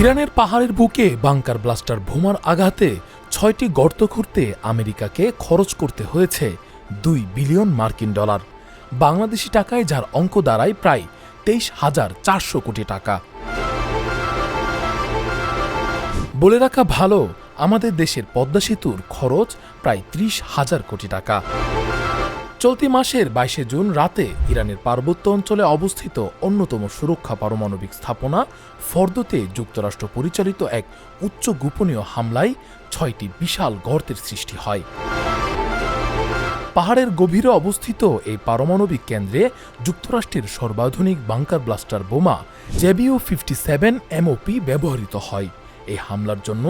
ইরানের পাহাড়ের বুকে বাংকার ব্লাস্টার বোমার আঘাতে ছয়টি গর্ত খুঁড়তে আমেরিকাকে খরচ করতে হয়েছে দুই বিলিয়ন মার্কিন ডলার। বাংলাদেশি টাকায় যার অঙ্ক দাঁড়ায় প্রায় তেইশ হাজার চারশো কোটি টাকা। বলে রাখা ভালো, আমাদের দেশের পদ্মা সেতুর খরচ প্রায় ত্রিশ হাজার কোটি টাকা। চলতি মাসের বাইশে জুন রাতে ইরানের পার্বত্য অঞ্চলে অবস্থিত অন্যতম সুরক্ষা পারমাণবিক স্থাপনা ফর্দতে যুক্তরাষ্ট্র পরিচালিত এক উচ্চ গোপনীয় হামলায় ছয়টি বিশাল গর্তের সৃষ্টি হয়। পাহাড়ের গভীরে অবস্থিত এই পারমাণবিক কেন্দ্রে যুক্তরাষ্ট্রের সর্বাধুনিক বাংকার ব্লাস্টার বোমা জেবিও ফিফটি সেভেন এমওপি ব্যবহৃত হয়। এই হামলার জন্য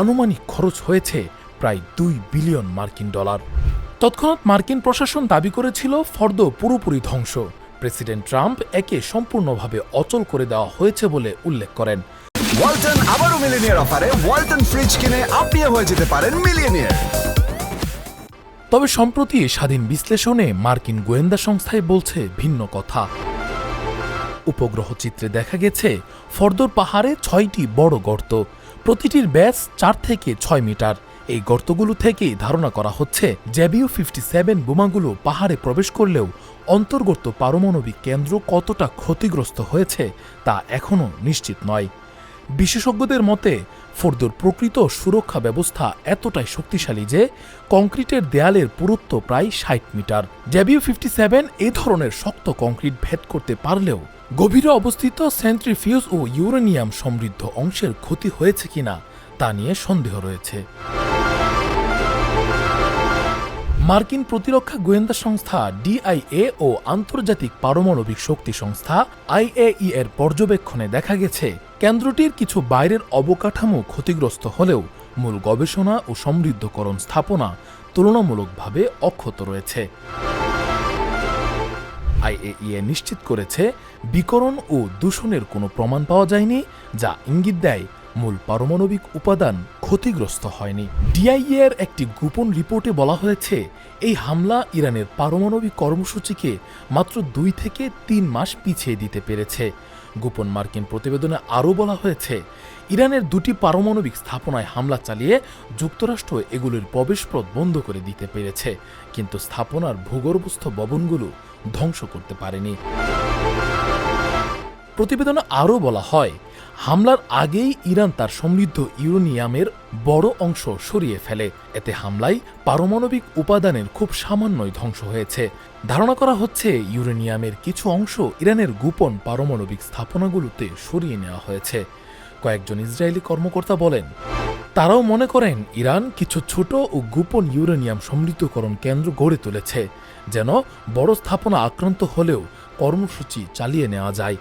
আনুমানিক খরচ হয়েছে প্রায় দুই বিলিয়ন মার্কিন ডলার। তৎক্ষণাৎ মার্কিন প্রশাসন দাবি করেছিল ফর্দ পুরোপুরি ধ্বংস। প্রেসিডেন্ট ট্রাম্প একে সম্পূর্ণভাবে অচল করে দেওয়া হয়েছে বলে উল্লেখ করেন। ওয়ালটন আবারও মিলিনিয়ার অফারে। ওয়ালটন ফ্রিজ কিনে আপনিও হয়ে যেতে পারেন মিলিয়নিয়ার। তবে সম্প্রতি স্বাধীন বিশ্লেষণে মার্কিন গোয়েন্দা সংস্থায় বলছে ভিন্ন কথা। উপগ্রহ চিত্রে দেখা গেছে ফর্দর পাহাড়ে ছয়টি বড় গর্ত। প্রতিটির ব্যাস চার থেকে ছয় মিটার। এই গর্তগুলো থেকেই ধারণা করা হচ্ছে জ্যাবিও ফিফটি সেভেন বোমাগুলো পাহাড়ে প্রবেশ করলেও অন্তর্গত পারমাণবিক কেন্দ্র কতটা ক্ষতিগ্রস্ত হয়েছে তা এখনও নিশ্চিত নয়। বিশেষজ্ঞদের মতে, ফোর্দোর প্রকৃত সুরক্ষা ব্যবস্থা এতটাই শক্তিশালী যে কংক্রিটের দেয়ালের পুরুত্ব প্রায় ষাট মিটার। জ্যাবিও ফিফটি সেভেন এই ধরনের শক্ত কংক্রিট ভেদ করতে পারলেও গভীরে অবস্থিত সেন্ট্রিফিউজ ও ইউরেনিয়াম সমৃদ্ধ অংশের ক্ষতি হয়েছে কিনা তা নিয়ে সন্দেহ রয়েছে। মার্কিন প্রতিরক্ষা গোয়েন্দা সংস্থা ডিআইএ ও আন্তর্জাতিক পারমাণবিক শক্তি সংস্থা আইএই এর পর্যবেক্ষণে দেখা গেছে, কেন্দ্রটির কিছু বাইরের অবকাঠামো ক্ষতিগ্রস্ত হলেও মূল গবেষণা ও সমৃদ্ধকরণ স্থাপনা তুলনামূলকভাবে অক্ষত রয়েছে। আইএইএ নিশ্চিত করেছে, বিকরণ ও দূষণের কোনো প্রমাণ পাওয়া যায়নি, যা ইঙ্গিত দেয় মূল পারমাণবিক উপাদান ক্ষতিগ্রস্ত হয়নি। ডিআইএর একটি গোপন রিপোর্টে বলা হয়েছে, এই হামলা ইরানের পারমাণবিক কর্মসূচিকে মাত্র দুই থেকে তিন মাস পিছিয়ে দিতে পেরেছে। গোপন মার্কিন প্রতিবেদনে আরও বলা হয়েছে, ইরানের দুটি পারমাণবিক স্থাপনায় হামলা চালিয়ে যুক্তরাষ্ট্র এগুলির প্রবেশপথ বন্ধ করে দিতে পেরেছে, কিন্তু স্থাপনার ভূগর্ভস্থ ভবনগুলো ধ্বংস করতে পারেনি। প্রতিবেদনে আরও বলা হয় হামলার আগেই ইরান তার সমৃদ্ধ ইউরেনিয়ামের বড় অংশ সরিয়ে ফেলে। এতে হামলায় পারমাণবিক উপাদানের খুব সামান্যই ধ্বংস হয়েছে। ধারণা করা হচ্ছে ইউরেনিয়ামের কিছু অংশ ইরানের গোপন পারমাণবিক স্থাপনাগুলোতে সরিয়ে নেওয়া হয়েছে। কয়েকজন ইসরায়েলি কর্মকর্তা বলেন, তারাও মনে করেন ইরান কিছু ছোট ও গোপন ইউরেনিয়াম সমৃদ্ধকরণ কেন্দ্র গড়ে তুলেছে, যেন বড় স্থাপনা আক্রান্ত হলেও কর্মসূচি চালিয়ে নেওয়া যায়।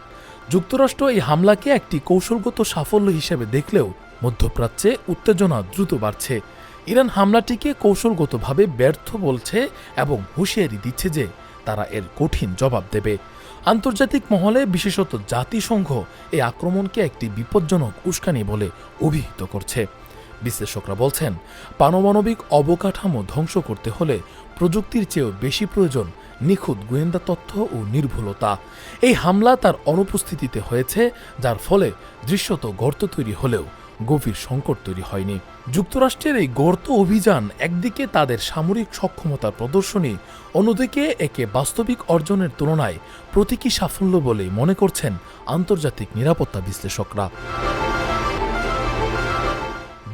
যুক্তরাষ্ট্র এই হামলাকে একটি কৌশলগত সাফল্য হিসেবে দেখলেও মধ্যপ্রাচ্যে উত্তেজনা দ্রুত বাড়ছে। ইরান হামলাটিকে কৌশলগতভাবে ব্যর্থ বলছে এবং হুঁশিয়ারি দিচ্ছে যে তারা এর কঠিন জবাব দেবে। আন্তর্জাতিক মহলে বিশেষত জাতিসংঘ এই আক্রমণকে একটি বিপজ্জনক উস্কানি বলে অভিহিত করছে। বিশ্লেষকরা বলছেন, পারমাণবিক অবকাঠামো ধ্বংস করতে হলে প্রযুক্তির চেয়েও বেশি প্রয়োজন নিখুঁত গোয়েন্দা তথ্য ও নির্ভুলতা। এই হামলা তার অনুপস্থিতিতে হয়েছে, যার ফলে দৃশ্যত গর্ত তৈরি হলেও গভীর সংকট তৈরি হয়নি। যুক্তরাষ্ট্রের এই গর্ত অভিযান একদিকে তাদের সামরিক সক্ষমতার প্রদর্শনী, অন্যদিকে একে বাস্তবিক অর্জনের তুলনায় প্রতীকী সাফল্য বলে মনে করছেন আন্তর্জাতিক নিরাপত্তা বিশ্লেষকরা।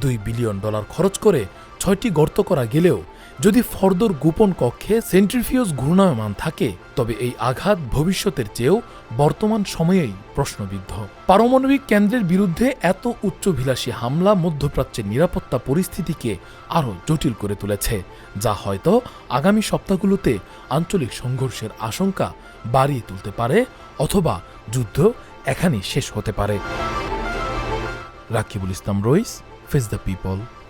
দুই বিলিয়ন ডলার খরচ করে ছয়টি গর্ত করা গেলেও যদি ফর্দর গোপন কক্ষে সেন্ট্রিফিউজ ঘূর্ণায়মান থাকে, তবে এই আঘাত ভবিষ্যতের চেয়েও বর্তমান সময়েই প্রশ্নবিদ্ধ। পারমাণবিক কেন্দ্রের বিরুদ্ধে এত উচ্চভিলাষী হামলা মধ্যপ্রাচ্যের নিরাপত্তা পরিস্থিতিকে আরও জটিল করে তুলেছে, যা হয়তো আগামী সপ্তাহগুলোতে আঞ্চলিক সংঘর্ষের আশঙ্কা বাড়িয়ে তুলতে পারে অথবা যুদ্ধ এখানেই শেষ হতে পারে। Rakibul Islam Rais face the people